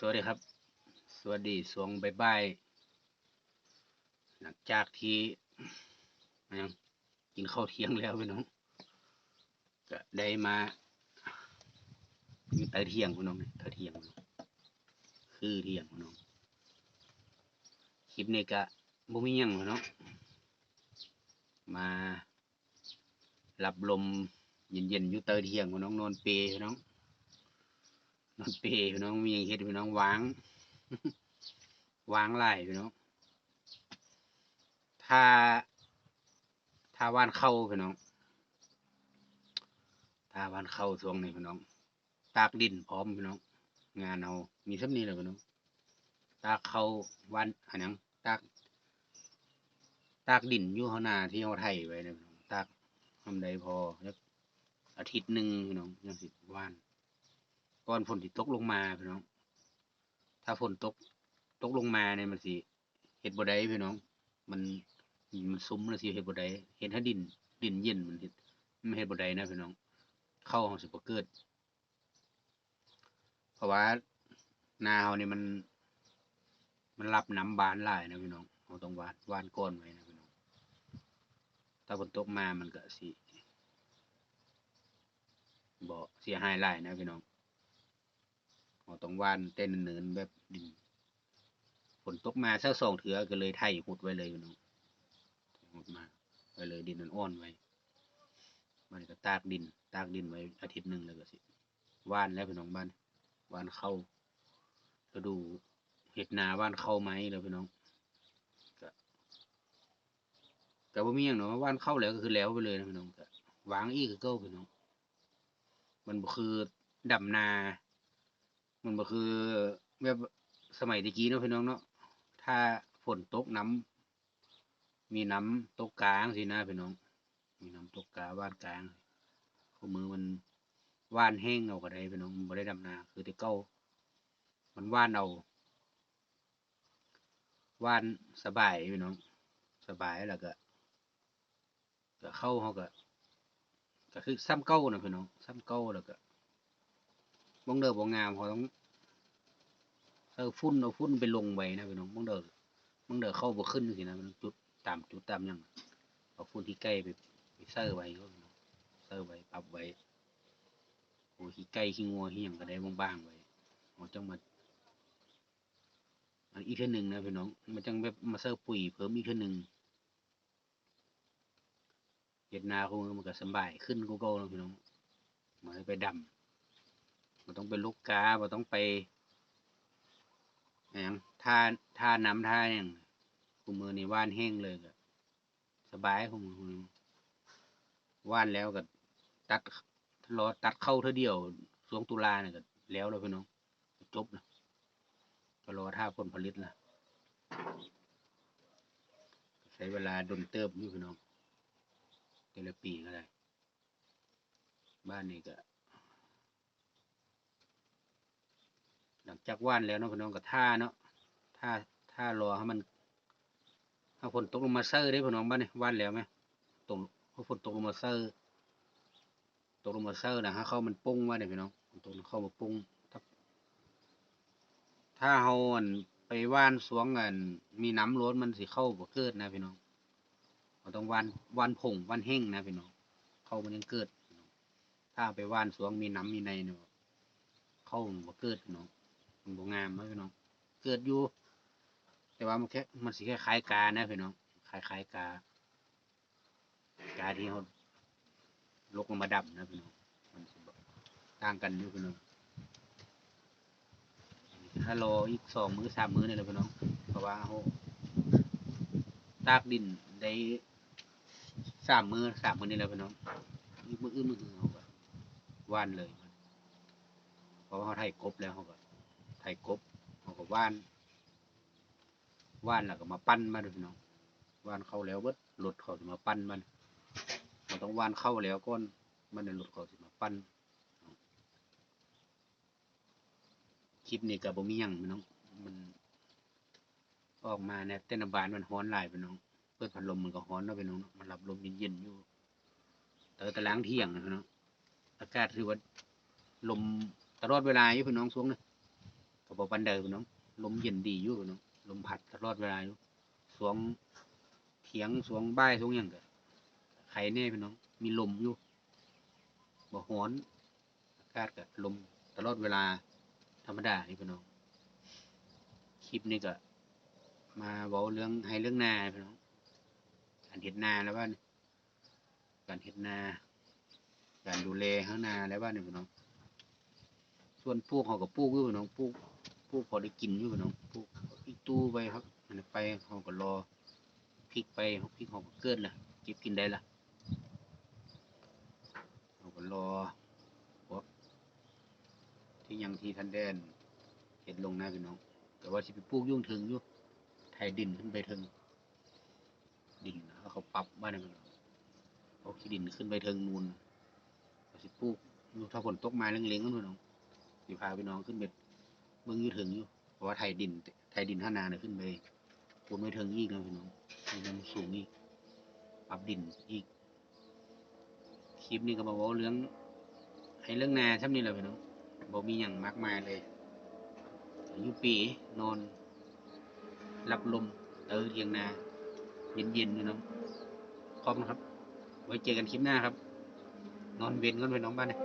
สวัสดีครับ สวัสดีสวงบายบายหลังจากที่ยังกินข้าวเที่ยงแล้วพี่น้องก็ได้มาอยู่ใต้เที่ยงพี่น้องใต้เที่ยงพี่น้องคือเที่ยงพี่น้องคลิปนี้ก็บ่มีหยังพี่น้องมารับลมเย็นๆอยู่ใต้เที่ยงพี่น้องนอนเปรพี่น้อง นอนเปรพี่น้องมีหยังเฮ็ดพี่น้องวางวางไล่พี่น้องถ้าถ้าว่านเข้าพี่น้องถ้าว่านเข้าช่วงนี้พี่น้อง ตากดินพร้อมพี่น้อง งานเอามีสักนี้เลยพี่น้อง ตากเข้าวันอันนั้นตากตากดินอยู่ข้างหน้าที่เขาไถไว้นะพี่น้องตากทำใดพอสักอาทิตย์หนึ่งพี่น้องยังสิว่าน ก่อนฝนที่ตกลงมาพี่น้อง ถ้าฝนตกตกลงมาเนี่ยมันสิเห็ดบ่ได้พี่น้อง มันมันซุ้มแล้วสิเห็ดบ่ได้เห็ดถ้าดินดินเย็นมันเห็ดมันเห็ดบ่ได้นะพี่น้อง เข้าของสิบเกิด เพราะว่านาเฮานี่มัน มันรับน้ำบานหลายนะพี่น้องเราต้องวานวานก้อนไว้นะพี่น้อง ถ้าฝนตกมามันก็สิบ่เสียหายหลายนะพี่น้อง เราต้องวานเต้นเนินแบบดินฝนตกมาเสักสองเถือก็เลยไถหุดไว้เลยพี่น้องหุดมาไวเลยดินมันอ่อนไว้ มันก็ตากดิน ตากดินไว้อาทิตย์หนึ่งแล้วก็สิว่านแล้วพี่น้องบ้านว่านเข้าก็ดูเห็ดนาว่านเข้าไหมแล้วพี่น้องก็ก็บ่มีอย่างเนาะว่านเข้าแล้วก็คือแล้วไปเลยนะพี่น้องก็วางอีกคือเก้าพี่น้อง มันคือดำนา มันก็คือแบบสมัยตะกี้เนาะพี่น้องเนาะถ้าฝนตกน้ำมีน้ำตกกลางสินะพี่น้อง มีน้ำตกกลางว่านกลางคู่มือมันว่านแห้งเอาก็ได้พี่น้องมันบ่ได้ดำนา คือแต่เก้ามันว่านเอาว่านสบายพี่น้อง สบายแล้วก็ก็เข้าเขาก็ก็คือซ้ำเก้านะพี่น้องซ้ำเก้าแล้วก็ บางเด้อบ่งามเขาต้องเอาฝุ่นเอาฝุ่นไปลงไว้นะพี่น้องบางเด้อบางเด้อเข้าบ่ขึ้นสินะมันจุดตามจุดตามยังเอาฝุ่นที่ใกล้ไปไปเซอร์ไว้ก็เซอร์ไว้ปรับไว้โอ้ขี้ไก่ขี้งัวขี้หยังก็ได้บางๆไว้เอาจังมาอันอีกเทื่อหนึงนะพี่น้องมันจังแบบมาเซอร์ปุ๋ยเพิ่มอีกเทื่อหนึงเฮ็ดนาของมันก็สบายขึ้นกว่าเก่าแล้วพี่น้องบ่ให้ไปดำ บ่ต้องไปลูกกาบ่ต้องไปอหยังท่าท่าน้ำท่าหยังคุมือนี่ว่านแห้งเลยก็สบายคุมือคุมือว่านแล้วก็ตัดรอตัดเข้าเท่าเดียวช่วงตุลาเนี่ยก็แล้วแล้วพี่น้องจบแล้วก็รอท่าผลผลิตละใช้เวลาดนเติบอยู่พี่น้องแต่ละปีก็ได้ บ้านนี้ก็ หลัง จากว่านแล้วเนาะพี่น้องก็ท่าเนาะท่าท่ารอให้มันถ้าฝนตกลงมาเซอร์ได้พี่น้องบ้านนี่ว่านแล้วไหมตกพอฝนตกลงมาเซอร์ตกลงมาเซอร์นะฮะเข้ามันปุ้งว่าเนี่ยพี่น้องตกเข้ามาปุ้งถ้าเฮาอันไปว่านสวงอันมีน้ำล้นมันสิเข้าบ่เกิดนะพี่น้องเราต้องว่านว่านผงว่านแห้งนะพี่น้องเข้ามันยังเกิดพี่น้องถ้าไปว่านสวงมีน้ำมีในเนาะเข้าบ่เกิดพี่น้อง มันบ่งามเนาะพี่น้อง เกิดอยู่ แต่ว่ามันแค่มันสิแค่คล้ายกานะพี่น้องคล้ายคล้ายกากาที่เขาลกลงมาดับนะพี่น้องมันต่างกันอยู่พี่น้องถ้ารออีกสองมือสามมื้อนี่แหละพี่น้องเพราะว่าเขาตากดินได้สามมือสามมือนี่แหละพี่น้องอีกมืออื่นมืออื่นเขาก็ว่านเลยเพราะว่าเขาไถกบแล้วเขาก็ ไถกบเขาก็ว่าน ว่านแล้วก็มาปั้นมาด้วยพี่น้องว่านเข้าแล้วเบิดหลุดเขาสิมาปั้นมันเราต้องว่านเข้าแล้วก่อนมันได้หลุดเขาสิมาปั้นคลิปนี้ก็บ่มีหยังพี่น้อง มัน ออกมาเนี่ยเต้นบานมันฮ้อนหลายพี่น้องเปิดพัดลมมันก็ฮ้อนเนาะพี่น้องมันรับลมเย็นๆอยู่แต่ตะล้างเที่ยงนะพี่น้องอากาศถือว่าลมตลอดเวลาอยู่พี่น้องช่วงนี้ ก็บ่ปานใดพี่น้องลมเย็นดีอยู่พี่น้องลมพัดตลอดเวลาอยู่สวงเถียงสวงบ่ายสวงหยังก็ไข่แน่พี่น้อง มีลมอยู่บ่ฮ้อนอากาศก็ลมตลอดเวลาธรรมดานี่พี่น้องคลิปนี้ก็ มาเว้าเรื่องให้เรื่องนาพี่น้องการเฮ็ดนาแล้วว่านการเฮ็ดนา การดูแลข้างนาแล้วว่านี่พี่น้องส่วนปลูกเขาก็ปลูกอยู่พี่น้องปลูก ปลูกพอได้กินอยู่พี่น้องปลูกอีกตู้ไปครับมันไปเขาก็รอพริกไปพริกเขาก็เกิดละเก็บกินได้ละเขาก็รอพวกที่ยังที่ทันแดนเห็ดลงนะพี่น้องแต่ว่าสิไปปลูกยุ่งถึงอยู่ไถดินขึ้นไปถึง ดินแล้วเขาปรับบ้านนี่พี่น้องเอาขี้ดินขึ้นไปถึงนูนเขาสิปลูกอยู่ถ้าฝนตกมาเล็งๆกันพี่น้องสิพาพี่น้องขึ้นไป เบิ่งยู่ถึงอยู่เพราะว่าไทยดิน ไทยดินท่านาเนี่ยขึ้นไปปูนไม่ถึงอีกนะพี่น้องมันสูงอีกปรับดินอีก คลิปนี้ก็มาเว่าเรื่องให้เรื่องนาช่ำนี่แหละพี่น้องบ่มีอย่างมากมายเลยอยู่ปีนอนรับลมเออเทียงนา เย็นๆพี่น้องพร้อมนะครับ ไว้เจอกันคลิปหน้าครับ นอนเวนกันพี่น้องบ้านเนี่ย